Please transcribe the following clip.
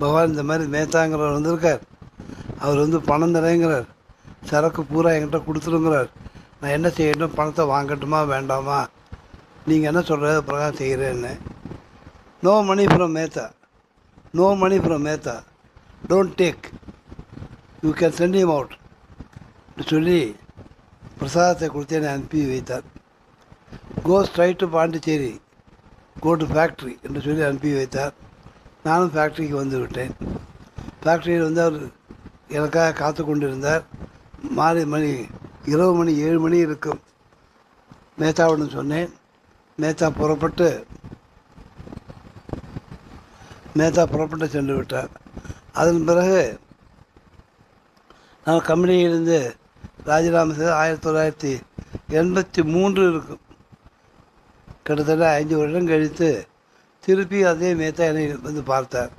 பகவான் இந்த மாதிரி மேத்தாங்கிறவர் வந்திருக்கார். அவர் வந்து பணம் தரேங்கிறார். சரக்கு பூரா என்கிட்ட கொடுத்துருங்கிறார். நான் என்ன செய்யணும்? பணத்தை வாங்கட்டுமா? வேண்டாமா? நீங்கள் என்ன சொல்கிறது பிரகாரம் செய்கிறேன்னு no money from Mehta no money from Mehta don't take you can send him out சொல்லி பிரசாதத்தை கொடுத்து என்னை அனுப்பி வைத்தார். Go straight to Pondicherry go to factory என்று சொல்லி அனுப்பி வைத்தார். நானும் ஃபேக்ட்ரிக்கு வந்து விட்டேன். ஃபேக்ட்ரியில் வந்து அவர் எனக்காக காத்து கொண்டிருந்தார். மாலை மணி இரவு மணி ஏழு மணி இருக்கும். மேத்தாவுடன் சொன்னேன். மேத்தா புறப்பட்டு மேத்தா புறப்பட்டு சென்று விட்டார். அதன் பிறகு நான் கம்பெனியிலிருந்து ராஜினாமா செய்து ஆயிரத்தி தொள்ளாயிரத்தி எண்பத்தி மூன்று இருக்கும். கிட்டத்தட்ட ஐந்து வருடம் கழித்து திருப்பி அதே மேத்தா என்னை வந்து பார்த்தார்.